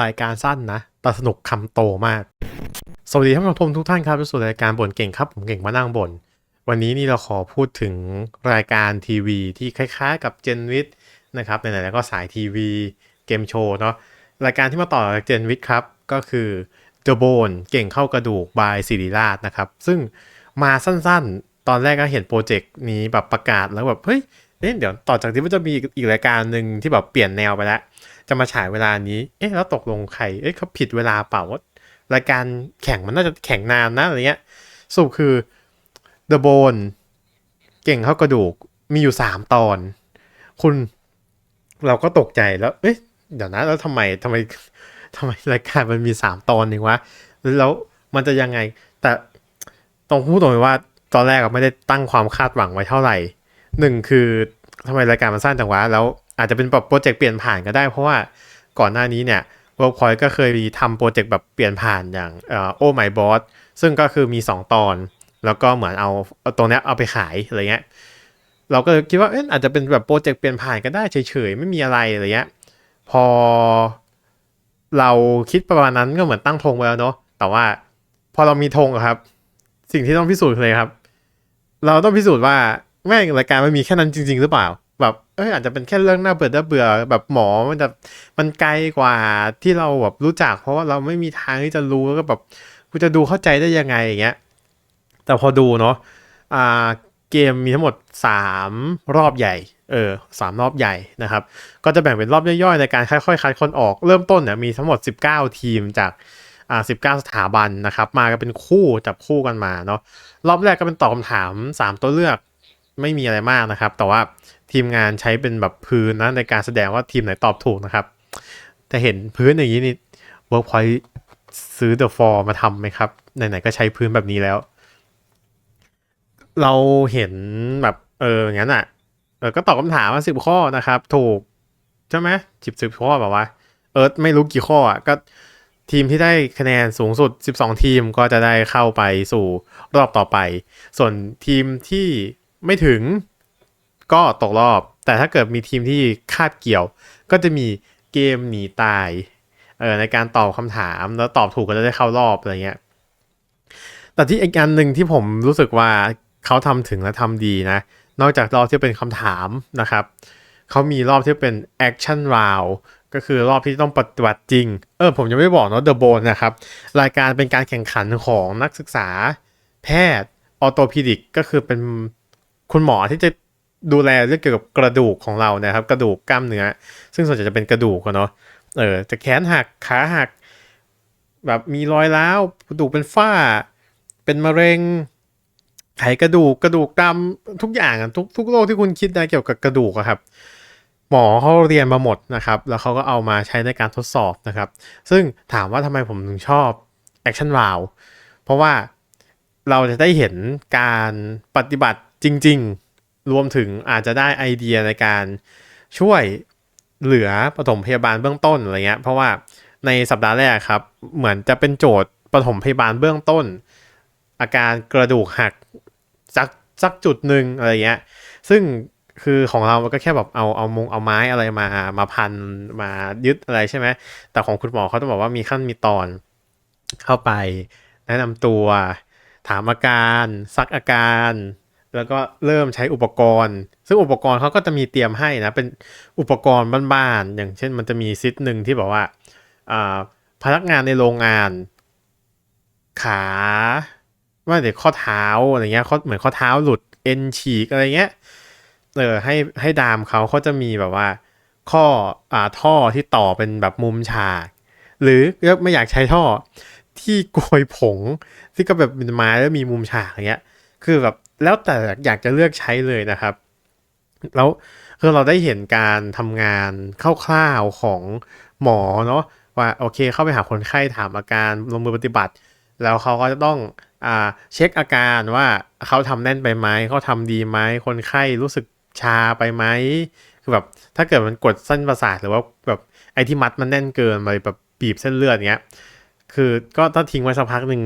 รายการสั้นนะ แต่สนุกคำโตมาก สวัสดีท่านผู้ชมทุกท่านครับที่สู่รายการบ่นเก่งครับ ผมเก่งมานั่งบ่น วันนี้นี่เราขอพูดถึงรายการทีวี ที่คล้ายๆ กับเจนวิทนะครับไหนๆแล้วก็สายทีวีเกมโชว์เนาะ รายการที่มาต่อจากเจนวิทครับ ก็คือ The Bone เก่งเข้ากระดูกบายศิริราชนะครับ ซึ่งมาสั้นๆ ตอนแรกก็เห็นโปรเจกต์นี้แบบประกาศแล้วแบบเฮ้ยเอ๊ะเดี๋ยวต่อจากนี้มันจะมีอีกรายการหนึ่งที่แบบเปลี่ยนแนวไปแล้ว จะมาฉายเวลานี้ เอ๊ะแล้วตกลงใคร เอ๊ะเขาผิดเวลาเปล่าว่ารายการแข่งมันน่าจะแข่งนานนะอะไรเงี้ยสรุปคือ The Bone เก่งเข้ากระดูกมีอยู่สามตอน คุณเราก็ตกใจแล้ว เอ๊ะเดี๋ยวนะแล้วทำไมทำไมทำไมรายการมันมีสามตอนเองวะแล้วมันจะยังไง แต่ต้องพูดตรงเลยว่าตอนแรกอะไม่ได้ตั้งความคาดหวังไว้เท่าไหร่หนึ่งคือทำไมรายการมันสั้นจังวะแล้ว อาจจะเป็นแบบโปรเจกต์เปลี่ยนผ่านก็ได้ เพราะว่าก่อนหน้านี้เนี่ย Workpoint ก็เคยมีทำโปรเจกต์แบบเปลี่ยนผ่านอย่างเอ่อ Oh My Boss ซึ่งก็คือมี 2 ตอน แล้วก็เหมือนเอาเอาตรงนี้เอาไปขายอะไรเงี้ยเราก็คิดว่าเอ๊ะอาจจะเป็นแบบโปรเจกต์เปลี่ยนผ่านก็ได้เฉยๆ ไม่มีอะไรอะไรเงี้ยพอเราคิดประมาณนั้นก็เหมือนตั้งธงไว้แล้วเนาะแต่ว่าพอเรามีธงอะครับ สิ่งที่ต้องพิสูจน์เลยครับ เราต้องพิสูจน์ว่าแม่งรายการมันมีแค่นั้นจริง ๆ หรือเปล่าแบบเอ้ยอาจจะเป็นแค่เรื่องน่าเบื่อน่าเบื่อแบบหมอมันจะมันไกลกว่าที่เราแบบรู้จัก เพราะว่าเราไม่มีทางที่จะรู้แล้วก็แบบกูจะดูเข้าใจได้ยังไงอย่างเงี้ยแต่พอดูเนาะอ่าเกมมีทั้งหมด 3 รอบใหญ่เออสามรอบใหญ่นะครับ ก็จะแบ่งเป็นรอบย่อยๆ ในการค่อยๆคัดคนออกเริ่มต้นเนี่ยมีทั้งหมด 19 ทีมจากอ่า19 สถาบันนะครับ มากันเป็นคู่จับคู่กันมาเนาะรอบแรกก็เป็นตอบคำถาม 3 ตัวเลือกไม่มีอะไรมากนะครับ แต่ว่า ทีมงานใช้เป็นแบบพื้นนะในการแสดงว่าทีมไหนตอบถูกนะครับ แต่เห็นพื้นอย่างนี้นี่ Workpoint ซื้อ The For มาทำไหมครับ ไหนๆก็ใช้พื้นแบบนี้แล้ว เราเห็นแบบเอออย่างนั้นอะเออก็ตอบคำถามมาสิบข้อนะครับ ถูก ใช่ไหมสิบสิบข้อแบบว่า เออไม่รู้กี่ข้ออะก็ทีมที่ได้คะแนนสูงสุด 12 ทีมก็จะได้เข้าไปสู่รอบต่อไป ส่วนทีมที่ไม่ถึง ก็ตกรอบ แต่ถ้าเกิดมีทีมที่คาบเกี่ยว ก็จะมีเกมหนีตายเออในการตอบคำถามแล้วตอบถูกก็จะได้เข้ารอบอะไรเงี้ย แต่ที่อีกอันหนึ่งที่ผมรู้สึกว่าเขาทำถึงและทำดีนะ นอกจากรอบที่เป็นคำถามนะครับ เขามีรอบที่เป็น action round ก็คือรอบที่ต้องปฏิบัติจริง เออผมยังไม่บอกเนาะ The Bone นะครับ รายการเป็นการแข่งขันของนักศึกษา แพทย์ออโตพิดิกก็คือเป็นคุณหมอที่จะ ดูแลเรื่องเกี่ยวกับกระดูกของเรานะครับ กระดูกกล้ามเนื้อ ซึ่งส่วนใหญ่จะเป็นกระดูกอะเนาะเออจะแขนหักขาหัก แบบมีรอยร้าวกระดูกเป็นฝ้า เป็นมะเร็งไขกระดูกกระดูกดำทุกอย่างทุกทุกโรคที่คุณคิดได้เกี่ยวกับกระดูกอะครับ หมอเขาเรียนมาหมดนะครับ แล้วเขาก็เอามาใช้ในการทดสอบนะครับ ซึ่งถามว่าทำไมผมถึงชอบ Action Round เพราะว่าเราจะได้เห็นการปฏิบัติจริง รวมถึงอาจจะได้ไอเดียในการช่วยเหลือปฐมพยาบาลเบื้องต้นอะไรเงี้ย เพราะว่าในสัปดาห์แรกครับ เหมือนจะเป็นโจทย์ปฐมพยาบาลเบื้องต้น อาการกระดูกหักสักสักจุดหนึ่งอะไรเงี้ย ซึ่งคือของเรามันก็แค่แบบเอาเอามงเอาไม้อะไรมามาพันมายึดอะไรใช่ไหม แต่ของคุณหมอเขาต้องบอกว่ามีขั้นมีตอนเข้าไป แนะนำตัว ถามอาการ ซักอาการ แล้วก็เริ่มใช้อุปกรณ์ ซึ่งอุปกรณ์เขาก็จะมีเตรียมให้นะ เป็นอุปกรณ์บ้านๆ อย่างเช่นมันจะมีซิทหนึ่งที่บอกว่าพนักงานในโรงงาน ขาว่าเดี๋ยวข้อเท้าอะไรเงี้ยข้อเหมือนข้อเท้าหลุดเอ็นฉีกอะไรเงี้ยเออให้ให้ดามเขาเขาจะมีแบบว่า ข้ออ่าท่อที่ต่อเป็นแบบมุมฉาก หรือไม่อยากใช้ท่อที่โกยผง ที่ก็แบบเป็นไม้แล้วมีมุมฉากอย่างเงี้ย คือแบบ แล้วแต่อยากจะเลือกใช้เลยนะครับ แล้วคือเราได้เห็นการทำงานคร่าวๆของหมอเนาะว่าโอเค เข้าไปหาคนไข้ถามอาการลงมือปฏิบัติ แล้วเขาก็จะต้องอ่าเช็คอาการว่าเขาทำแน่นไปไหมเขาทำดีไหมคนไข้รู้สึกชาไปไหมคือแบบถ้าเกิดมันกดเส้นประสาทหรือว่าแบบไอ้ที่มัดมันแน่นเกินไปแบบบีบเส้นเลือดเงี้ยคือก็ถ้าทิ้งไว้สักพักหนึ่ง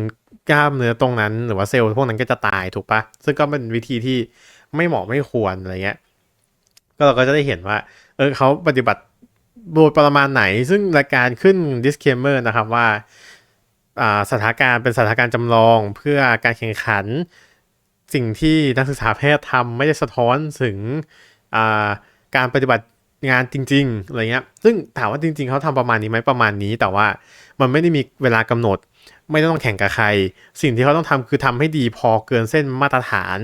กล้ามเนื้อตรงนั้นหรือว่าเซลล์พวกนั้นก็จะตายถูกปะซึ่งก็เป็นวิธีที่ไม่เหมาะไม่ควรอะไรเงี้ยก็เราก็จะได้เห็นว่า เออเขาปฏิบัติโดยประมาณไหน ซึ่งรายการขึ้น disclaimer นะครับว่าอ่าสถานการณ์เป็นสถานการณ์จำลองเพื่อการแข่งขัน สิ่งที่นักศึกษาแพทย์ทำไม่ได้สะท้อนถึงอ่าการปฏิบัติงานจริงๆอะไรเงี้ย ซึ่งถามว่าจริง ๆเขาทำประมาณนี้ไหมประมาณนี้ แต่ว่ามันไม่ได้มีเวลากำหนด ไม่ต้องแข่งกับใคร สิ่งที่เขาต้องทำคือทำให้ดีพอเกินเส้นมาตรฐาน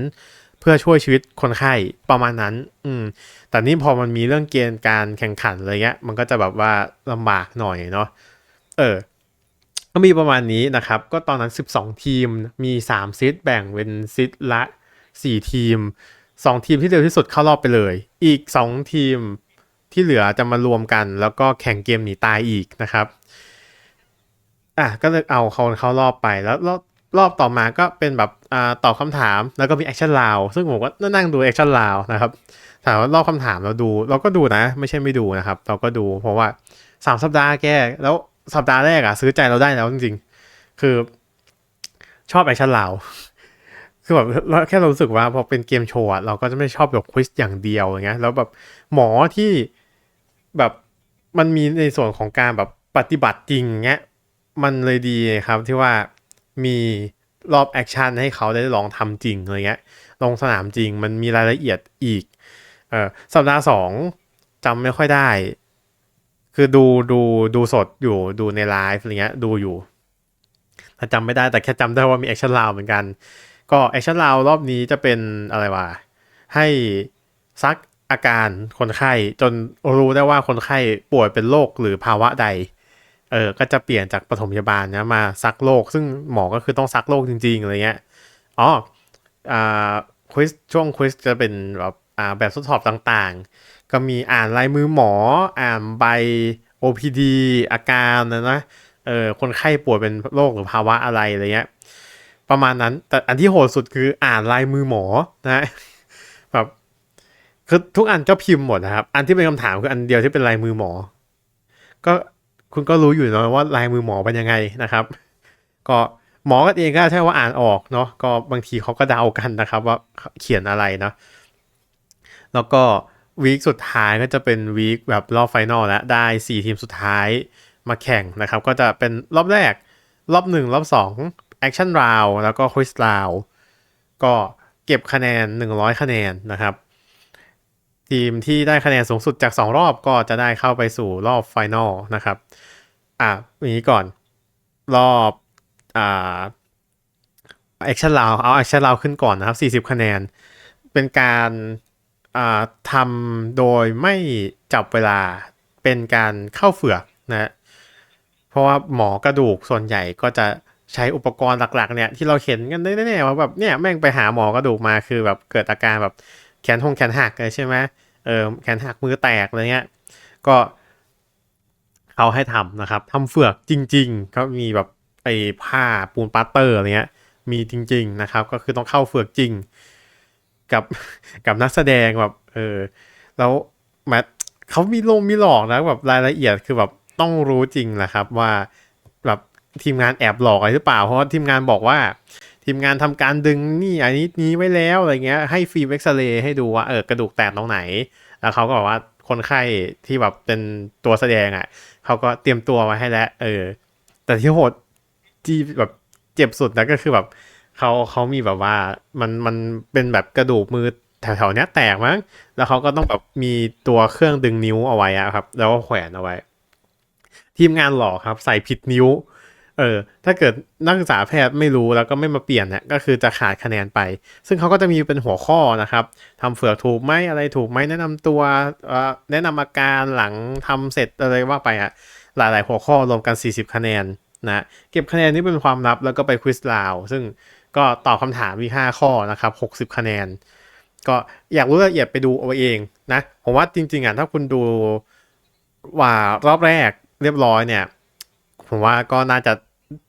เพื่อช่วยชีวิตคนไข้ประมาณนั้น อืม แต่นี่พอมันมีเรื่องเกณฑ์การแข่งขันอะไรเงี้ย มันก็จะแบบว่าลำบากหน่อยเนาะ เออ ก็มีประมาณนี้นะครับ ก็ตอนนั้น 12 ทีม มี 3 ซิทแบ่งเป็นซิทละ 4 ทีม 2 ทีมที่เร็วที่สุดเข้ารอบไปเลย อีก 2 ทีมที่เหลือจะมารวมกัน แล้วก็แข่งเกมหนีตายอีกนะครับ อะก็เลยเอาเขาเข้ารอบไปแล้วรอบรอบต่อมาก็เป็นแบบอ่าตอบคำถามแล้วก็มีแอคชั่นลาวซึ่งผมก็นั่งดูแอคชั่นลาวนะครับถามว่ารอบคำถามเราดู เราก็ดูนะ ไม่ใช่ไม่ดูนะครับ เราก็ดูเพราะว่าสามสัปดาห์แก้แล้วสัปดาห์แรกอะซื้อใจเราได้แล้วจริงๆ คือชอบแอคชั่นลาวคือแบบเราแค่เรารู้สึกว่าพอเป็นเกมโชว์เราก็จะไม่ชอบแบบควิสอย่างเดียวอย่างเงี้ยแล้วแบบหมอที่แบบมันมีในส่วนของการแบบปฏิบัติจริงเงี้ย มันเลยดีครับที่ว่ามีรอบแอคชั่นให้เขาได้ลองทำจริงอะไรเงี้ย ลงสนามจริงมันมีรายละเอียดอีก เออสัปดาห์สองจำไม่ค่อยได้ คือดูดูดูสดอยู่ดูในไลฟ์อะไรเงี้ยดูอยู่แต่จำไม่ได้แต่แค่จำได้ว่ามีแอคชั่นลาวเหมือนกัน ก็แอคชั่นลาวรอบนี้จะเป็นอะไรวะ ให้ซักอาการคนไข้จนรู้ได้ว่าคนไข้ป่วยเป็นโรคหรือภาวะใด เออก็จะเปลี่ยนจากปฐมพยาบาลนะมาซักโรคซึ่งหมอก็คือต้องซักโรคจริง ๆอะไรเงี้ยอ๋ออ่าควิสช่วงควิสจะเป็นแบบอ่าแบบทดสอบต่างๆ ก็มีอ่านลายมือหมออ่านใบ OPD อาการนะนะเออคนไข้ป่วยเป็นโรคหรือภาวะอะไรอะไรเงี้ยประมาณนั้น แต่อันที่โหดสุดคืออ่านลายมือหมอนะแบบคือทุกอันก็พิมพ์หมดนะครับ อันที่เป็นคำถามคืออันเดียวที่เป็นลายมือหมอ ก็ คุณก็รู้อยู่เนาะว่าลายมือหมอเป็นยังไงนะครับ ก็หมอกันเองก็ใช่ว่าอ่านออกเนาะก็บางทีเขาก็เดากันนะครับ ว่าเขียนอะไรเนาะแล้วก็วีคสุดท้ายก็จะเป็นวีคแบบรอบไฟนอลแล้วได้ 4 ทีมสุดท้ายมาแข่งนะครับ ก็จะเป็นรอบแรกรอบ 1 รอบ 2 แอคชั่นราวแล้วก็ควิสราวก็เก็บคะแนน 100 คะแนนนะครับ ทีมที่ได้คะแนนสูงสุดจาก 2 รอบก็จะได้เข้าไปสู่รอบไฟนอลนะครับ อะอย่างนี้ก่อนรอบอ่าแอคชั่นลาวเอาแอคชั่นลาวขึ้นก่อนนะครับ 40 คะแนน เป็นการอ่าทำโดยไม่จับเวลาเป็นการเข้าเฝือกนะเพราะว่าหมอกระดูกส่วนใหญ่ก็จะใช้อุปกรณ์หลักๆเนี่ยที่เราเห็นกันได้แน่ๆว่าแบบเนี่ยแม่งไปหาหมอกระดูกมาคือแบบเกิดอาการแบบ แขนหงแขนหักเลยใช่ไหมเออแขนหักมือแตกอะไรเงี้ยก็เขาให้ทำนะครับทำเฟือกจริงๆก็มีแบบไอ้ผ้าปูนปาเตอร์อะไรเงี้ยมีจริง ๆนะครับ ก็คือต้องเข้าเฟือกจริง กับกับนักแสดงแบบเออแล้วแบบเขามีลงมีหลอกนะแบบรายละเอียดคือแบบต้องรู้จริงแหละครับว่าแบบทีมงานแอบหลอกอะไรหรือเปล่า เพราะว่าทีมงานบอกว่า ทีมงานทำการดึงนี่อันนี้นี้ไว้แล้วอะไรเงี้ยให้ฟิล์มเอ็กซเรย์ให้ดูว่าเออกระดูกแตกตรงไหน แล้วเขาก็บอกว่าคนไข้ที่แบบเป็นตัวแสดงอะเขาก็เตรียมตัวไว้ให้แล้ว เออ แต่ที่โหดที่แบบเจ็บสุดนะก็คือแบบเขาเขามีแบบว่ามันมันเป็นแบบกระดูกมือแถวๆเนี้ยแตกมั้ง แล้วเขาก็ต้องแบบมีตัวเครื่องดึงนิ้วเอาไว้อะครับ แล้วก็แขวนเอาไว้ ทีมงานหลอกครับ ใส่ผิดนิ้ว เออ ถ้าเกิดนักศึกษาแพทย์ไม่รู้แล้วก็ไม่มาเปลี่ยนเนี่ยก็คือจะขาดคะแนนไป ซึ่งเขาก็จะมีเป็นหัวข้อนะครับทำเฟือกถูกไหมอะไรถูกไหมแนะนำตัวแนะนำอาการหลังทำเสร็จอะไรว่าไปอะหลาย ๆ หัวข้อรวมกัน 40 คะแนนนะเก็บคะแนนนี้เป็นความลับแล้วก็ไปควิสลาวซึ่งก็ตอบคำถามมี5ข้อนะครับ 60 คะแนน ก็อยากรู้รายละเอียดไปดูเอาเองนะผมว่าจริง ๆอะถ้าคุณดูว่ารอบแรกเรียบร้อยเนี่ย ผมว่าก็น่าจะ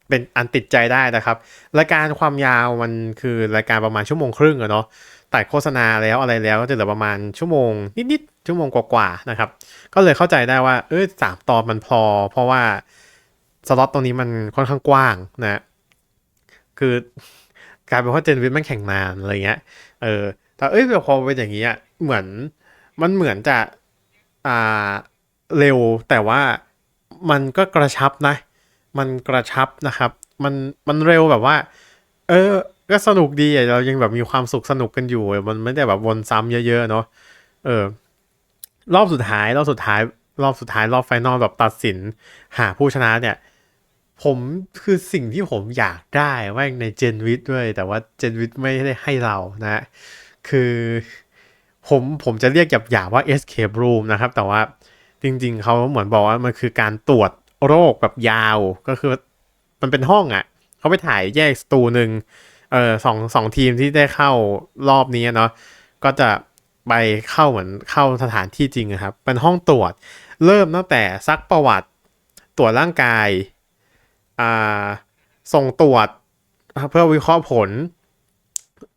เป็นอันติดใจได้นะครับ รายการความยาวมันคือรายการประมาณชั่วโมงครึ่งอะเนาะแต่โฆษณาแล้วอะไรแล้วก็จะเหลือประมาณชั่วโมงนิดๆชั่วโมงกว่าๆนะครับ ก็เลยเข้าใจได้ว่าเออสามตอนมันพอ เพราะว่าสล็อตตรงนี้มันค่อนข้างกว้างนะคือกลายเป็นว่าเจนวิทแม่งแข่งนานอะไรเงี้ยเออแต่เอ้ยพอเป็นอย่างนี้อะเหมือนมันเหมือนจะอ่าเร็วแต่ว่า มันก็กระชับนะ มันกระชับนะครับ มันมันเร็วแบบว่า เออ ก็สนุกดีเรายังแบบมีความสุขสนุกกันอยู่ มันไม่ได้แบบวนซ้ำเยอะๆเนาะเออ รอบสุดท้ายรอบสุดท้าย รอบสุดท้ายรอบไฟนอลแบบตัดสิน หาผู้ชนะเนี่ย ผมคือสิ่งที่ผมอยากได้แม่งในเจนวิทด้วย แต่ว่าเจนวิทไม่ได้ให้เรานะ คือผมผมจะเรียกหยาบๆว่า escape room นะครับ แต่ว่า จริง ๆเขาเหมือนบอกว่ามันคือการตรวจโรคแบบยาวก็คือมันเป็นห้องอะ่ะเขาไปถ่ายแยกสตูหนึ่งเออสองสองทีมที่ได้เข้ารอบนี้เนาะก็จะไปเข้าเหมือนเข้าสถานที่จริงครับ เป็นห้องตรวจเริ่มตั้งแต่ซักประวัติตรวจร่างกายอ่าส่งตรวจเพื่อวิเคราะห์ผล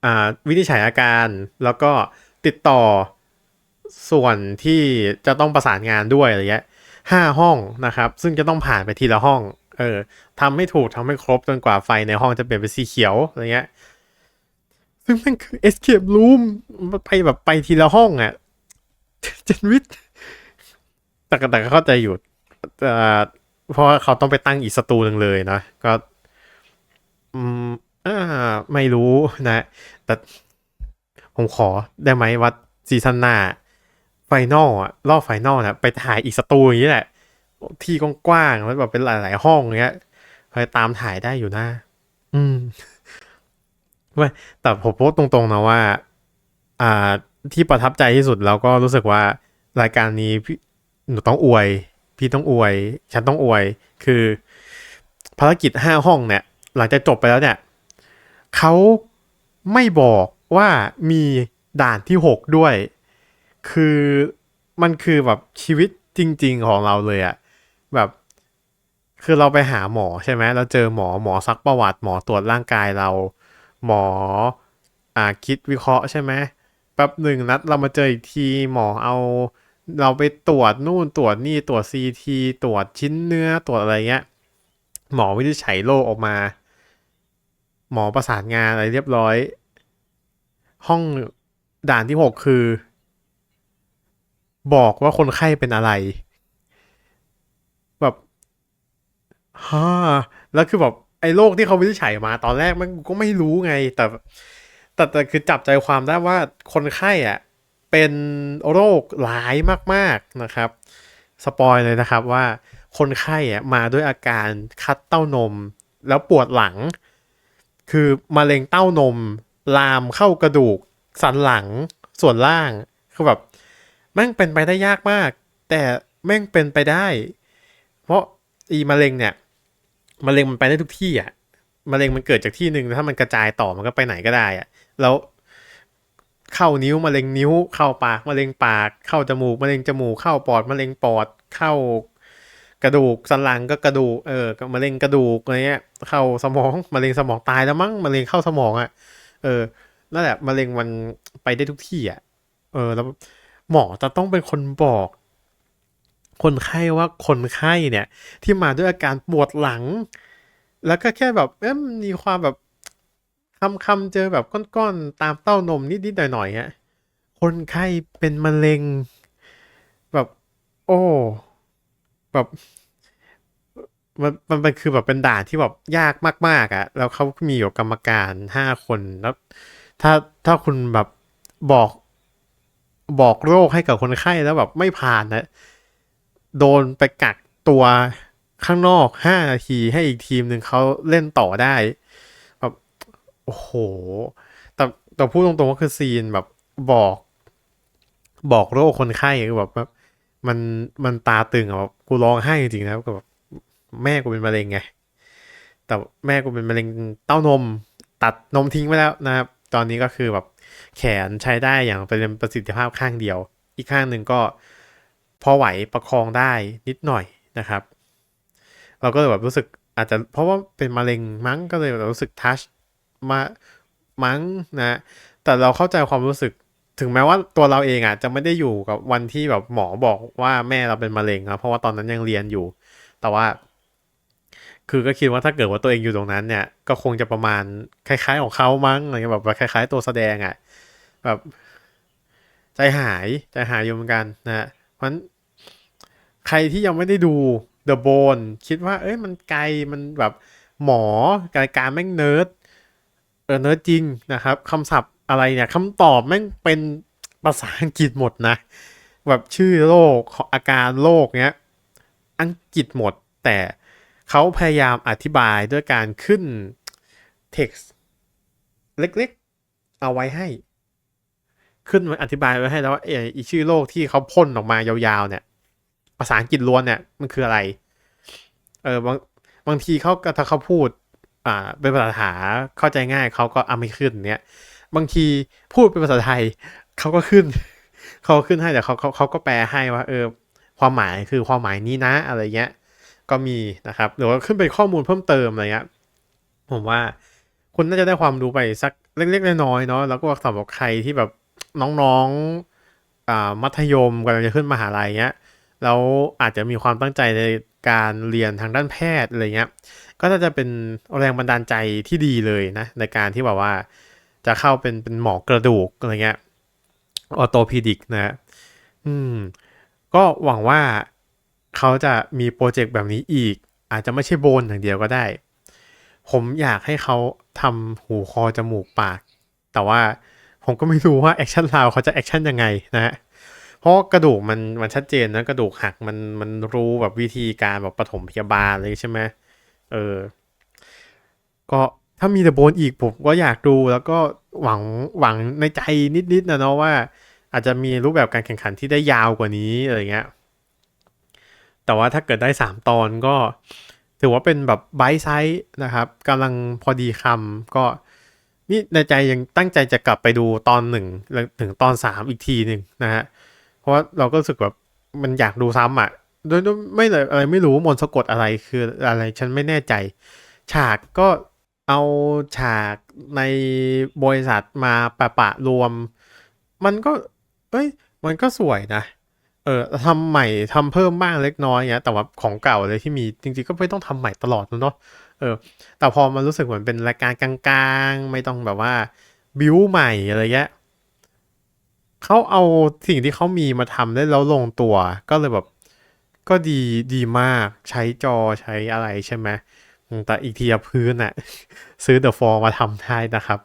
อ่าวินิจฉัยอาการแล้วก็ติดต่อ ส่วนที่จะต้องประสานงานด้วยอะไรเงี้ยห้าห้องนะครับ ซึ่งจะต้องผ่านไปทีละห้อง เออทำให้ถูกทำให้ครบจนกว่าไฟในห้องจะเปลี่ยนเป็นสีเขียวอะไรเงี้ยซึ่งมันคือ escape room ไปแบบไปทีละห้องอะ่ะเจนวิทแต่แต่ก็เข้าใจอยู่แต่เพราะว่าเขาต้องไปตั้งอีกสตูหนึ่งเลยนะ ก็อืมอ่าไม่รู้นะ แต่ผมขอได้ไหมว่าซีซั่นหน้า ไฟนอลอะรอบไฟนอลนะไปถ่ายอีกสตูอย่างนี้แหละ ที่กว้างๆแล้วแบบเป็นหลาย ๆ ห้องเงี้ยไปตามถ่ายได้อยู่นะ อืมไม่แต่ผมพูดตรงๆนะว่า อ่า ที่ประทับใจที่สุดแล้วก็รู้สึกว่ารายการนี้พี่หนูต้องอวย พี่ต้องอวย ฉันต้องอวย คือ ภารกิจห้าห้องเนี่ย หลังจากจบไปแล้วเนี่ยเขาไม่บอกว่ามีด่านที่หกด้วย คือมันคือแบบชีวิตจริง ๆ ของเราเลยอะแบบคือเราไปหาหมอใช่ไหมเราเจอหมอหมอซักประวัติหมอตรวจร่างกายเรา หมออ่าคิดวิเคราะห์ใช่ไหมแป๊บหนึ่งนัดเรามาเจออีกทีหมอเอา เราไปตรวจนู่นตรวจนี่ตรวจซีทีตรวจชิ้นเนื้อตรวจอะไรเงี้ยหมอวินิจฉัยโรคออกมา หมอประสานงานอะไรเรียบร้อย ห้องด่านที่หกคือ บอกว่าคนไข้เป็นอะไร แบบฮ่าแล้วคือแบบไอ้โรคที่เขาวินิจฉัยมา ตอนแรกมันก็ไม่รู้ไง แต่แต่แต่คือจับใจความได้ว่าคนไข้อะเป็นโรคร้ายมากๆนะครับ สปอยเลยนะครับว่าคนไข้อะมาด้วยอาการคัดเต้านม แล้วปวดหลัง คือมะเร็งเต้านม ลามเข้ากระดูกสันหลังส่วนล่างคือแบบ แม่งเป็นไปได้ยากมาก แต่แม่งเป็นไปได้ เพราะอีมะเร็งเนี่ยมะเร็งมันไปได้ทุกที่อะมะเร็งมันเกิดจากที่หนึ่งถ้ามันกระจายต่อมันก็ไปไหนก็ได้อะแล้วเข้านิ้วมะเร็งนิ้ว เข้าปากมะเร็งปาก เข้าจมูกมะเร็งจมูกเข้าปอดมะเร็งปอดเข้ากระดูกสันหลังก็กระดูกเออมะเร็งกระดูกอะไรเงี้ยเข้าสมองมะเร็งสมองตายแล้วมั้งมะเร็งเข้าสมองอะเออนั่นแหละมะเร็งมันไปได้ทุกที่อะเออแล้ว หมอจะต้องเป็นคนบอก คนไข้ว่าคนไข้เนี่ย ที่มาด้วยอาการปวดหลัง แล้วก็แค่แบบเอ๊ะมีความแบบคำคำเจอแบบก้อนๆตามเต้านมนิดๆหน่อยๆฮะคนไข้เป็นมะเร็ง แบบ โอ้แบบมันมันเป็นคือแบบเป็นด่านที่แบบยากมาก ๆอะ่ะ แล้วเขามีอยู่กรรมการห้าคนแล้ว ถ้าถ้าคุณแบบบอก บอกโรคให้กับคนไข้แล้วแบบไม่ผ่านนะ โดนไปกักตัวข้างนอกห้านาทีให้อีกทีมหนึ่งเขาเล่นต่อได้แบบโอ้โห แต่แต่พูดตรงๆก็คือซีนแบบบอก บอกโรคคนไข้คือแบบแบบมันมันตาตึงอะแบบกูร้องไห้จริงๆนะก็แบบแม่กูเป็นมะเร็งไง แต่แม่กูเป็นมะเร็งเต้านม ตัดนมทิ้งไปแล้วนะครับ ตอนนี้ก็คือแบบ แขนใช้ได้อย่างเป็นประสิทธิภาพข้างเดียว อีกข้างหนึ่งก็พอไหวประคองได้นิดหน่อยนะครับ เราก็เลยแบบรู้สึกอาจจะเพราะว่าเป็นมะเร็งมั้งก็เลยแบบรู้สึกทัชมามั้งนะแต่เราเข้าใจความรู้สึกถึงแม้ว่าตัวเราเองอะจะไม่ได้อยู่กับวันที่แบบหมอบอกว่าแม่เราเป็นมะเร็งนะเพราะว่าตอนนั้นยังเรียนอยู่ แต่ว่า คือก็คิดว่าถ้าเกิดว่าตัวเองอยู่ตรงนั้นเนี่ย ก็คงจะประมาณคล้ายๆของเขามั้งอะไรแบบคล้าย ๆ ตัวแสดงอะ แบบใจหายใจหายอยู่เหมือนกันนะฮะเพราะใครที่ยังไม่ได้ดู The Bone คิดว่า เอ้ยมันไกลมันแบบหมอการการแม่งเนิร์ดเออเนิร์ดจริงนะครับคำศัพท์อะไรเนี่ยคำตอบแม่งเป็นภาษาอังกฤษหมดนะ แบบชื่อโรคอาการโรคเนี้ยอังกฤษหมด แต่เขาพยายามอธิบายด้วยการขึ้น text เล็กๆ เอาไว้ให้ ขึ้นมาอธิบายไว้ให้แล้วว่าเอออชื่อโรคที่เขาพ่นออกมายาวๆเนี่ย ภาษาอังกฤษล้วนเนี่ยมันคืออะไร เออบางบางทีเขาถ้าเขาพูด อ่า เป็นภาษาถาเข้าใจง่ายเขาก็เอาไม่ขึ้นเนี่ย บางทีพูดเป็นภาษาไทยเขาก็ขึ้นเขาขึ้นให้แต่เขาเขาเขาก็แปลให้ว่า เออ ความหมายคือความหมายนี้นะ อะไรเงี้ย ก็มีนะครับ หรือว่าขึ้นเป็นข้อมูลเพิ่มเติมอะไรเงี้ยผมว่าคุณน่าจะได้ความรู้ไปสักเล็กๆน้อยๆเนาะแล้วก็สำหรับใครที่แบบ น้องๆอ่ามัธยมกำลังจะขึ้นมหาลัยเงี้ยแล้วอาจจะมีความตั้งใจในการเรียนทางด้านแพทย์อะไรเงี้ยก็น่าจะเป็นแรงบันดาลใจที่ดีเลยนะในการที่แบบว่าจะเข้าเป็นเป็นหมอกระดูกอะไรเงี้ยออโตพีดิกนะอืมก็หวังว่าเขาจะมีโปรเจกต์แบบนี้อีก อาจจะไม่ใช่โบนอย่างเดียวก็ได้ ผมอยากให้เขาทำหูคอจมูกปาก แต่ว่า ผมก็ไม่รู้ว่าแอคชั่นราวเขาจะแอคชั่นยังไงนะฮะเพราะกระดูกมันมันชัดเจนนะกระดูกหักมันมันรู้แบบวิธีการแบบปฐมพยาบาลเลยใช่ไหมเออ ก็ถ้ามีแต่โบนอีกผมก็อยากดูแล้วก็หวังหวังในใจนิดๆนะเนาะว่า อาจจะมีรูปแบบการแข่งขันที่ได้ยาวกว่านี้อะไรเงี้ยแต่ว่าถ้าเกิดได้ 3 ตอนก็ ถือว่าเป็นแบบไบไซส์นะครับกำลังพอดีคำก็ นี่ในใจยังตั้งใจจะกลับไปดูตอนหนึ่งถึงตอนสามอีกทีหนึ่งนะฮะ เพราะว่าเราก็รู้สึกแบบมันอยากดูซ้ำอะโดยไม่เลยอะไรไม่รู้มนสะกดอะไรคืออะไรฉันไม่แน่ใจ ฉากก็เอาฉากในบริษัทมาปะปะรวม มันก็ เอ้ย มันก็สวยนะ เออทำใหม่ทำเพิ่มบ้างเล็กน้อยเงี้ย แต่ว่าของเก่าเลยที่มีจริงๆก็ไม่ต้องทำใหม่ตลอดเนาะ เออ แต่พอมันรู้สึกเหมือนเป็นรายการกลางๆ ไม่ต้องแบบว่า บิวใหม่อะไรเงี้ยเขาเอาสิ่งที่เขามีมาทำได้แล้วลงตัว ก็เลยแบบ ก็ดีดีมากใช้จอใช้อะไรใช่ไหมแต่อีกทีพื้นอะซื้อเดอะฟอร์มาทำได้นะครับ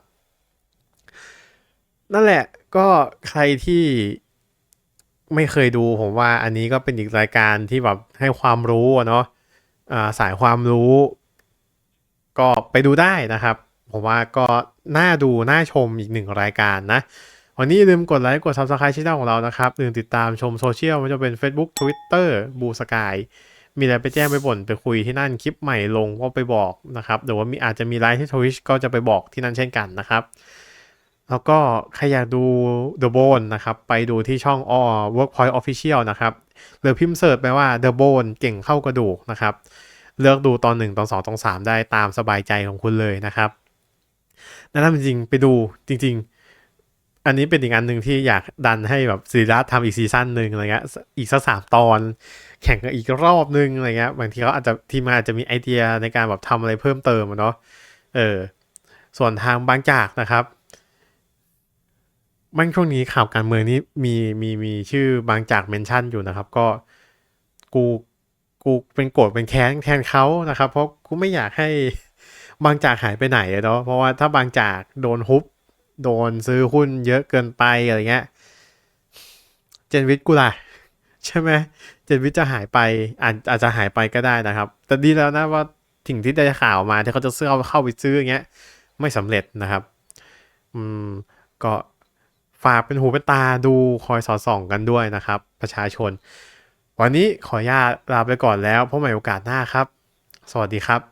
นั่นแหละก็ใครที่ไม่เคยดูผมว่าอันนี้ก็เป็นอีกรายการที่แบบให้ความรู้เนาะะสายความรู้ ก็ไปดูได้นะครับ ผมว่าก็น่าดูน่าชมอีกหนึ่งรายการนะ วันนี้อย่าลืมกดไลค์กด Subscribe ช่องของเรานะครับลืมติดตามชมโซเชียลไม่ว่าจะเป็น Facebook Twitter บูสกายมีอะไรไปแจ้งไปบ่นไปคุยที่นั่นคลิปใหม่ลงก็ไปบอกนะครับหรือว่ามีอาจจะมีไลฟ์ที่ทวิชก็จะไปบอกที่นั่นเช่นกันนะครับ แล้วก็ใครอยากดู The Bone นะครับ ไปดูที่ช่องอ Workpoint Official นะครับหรือพิมพ์เสิร์ชไปว่า The Bone เก่งเข้ากระดูกนะครับ เลือกดูตอน 1 ตอน 2 ตอน 3 ได้ตามสบายใจของคุณเลยนะครับแนะนำจริงๆไปดูจริง ๆ อันนี้เป็นอีกอันหนึ่งที่อยากดันให้แบบซีรีส์ทำอีกซีซั่นหนึ่งอะไรเงี้ยอีกสักสามตอน แข่งกันอีกรอบนึงอะไรเงี้ยบางทีเขาอาจจะทีมงานอาจจะมีไอเดียในการแบบทำอะไรเพิ่มเติมเนาะเออส่วนทางบางจากนะครับมันช่วงนี้ข่าวการเมืองนี้มีมีมีชื่อบางจากเมนชั่นอยู่นะครับ ก็กู กูเป็นโกรธเป็นแค้นแทนเขานะครับ เพราะกูไม่อยากให้บางจากหายไปไหนเนาะเพราะว่าถ้าบางจากโดนฮุบโดนซื้อหุ้นเยอะเกินไปอะไรเงี้ยเจนวิทกูล่ะใช่ไหมเจนวิทจะหายไปอาจอาจจะหายไปก็ได้นะครับ แต่ดีแล้วนะว่าถึงที่ได้ข่าวมาที่เขาจะซื้อเข้าไปซื้ออย่างเงี้ย ไม่สำเร็จนะครับ อืมก็ฝากเป็นหูเป็นตาดูคอยสอดส่องกันด้วยนะครับ ประชาชน วันนี้ขออนุญาตลาไปก่อนแล้วพบใหม่โอกาสหน้าครับ สวัสดีครับ